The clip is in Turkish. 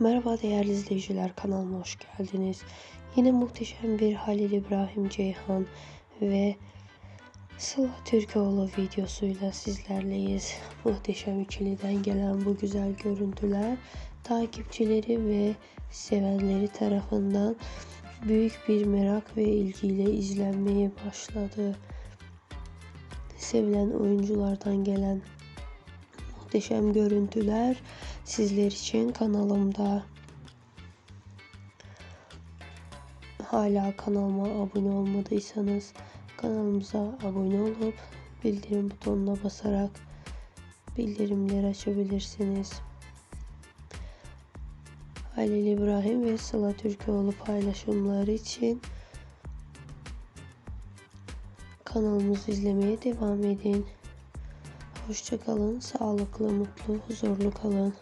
Merhaba değerli izleyiciler kanalıma hoş geldiniz. Yine muhteşem bir Halil İbrahim Ceyhan ve Sıla Türkoğlu videosuyla sizlerleyiz. Muhteşem ikiliden gelen bu güzel görüntüler takipçileri ve sevenleri tarafından büyük bir merak ve ilgiyle izlenmeye başladı. Sevilen oyunculardan gelen muhteşem görüntüler sizler için kanalımda. Hala kanalıma abone olmadıysanız kanalımıza abone olup bildirim butonuna basarak bildirimleri açabilirsiniz. Halil İbrahim ve Sıla Türkoğlu paylaşımları için kanalımızı izlemeye devam edin. Hoşçakalın, sağlıklı, mutlu, huzurlu kalın.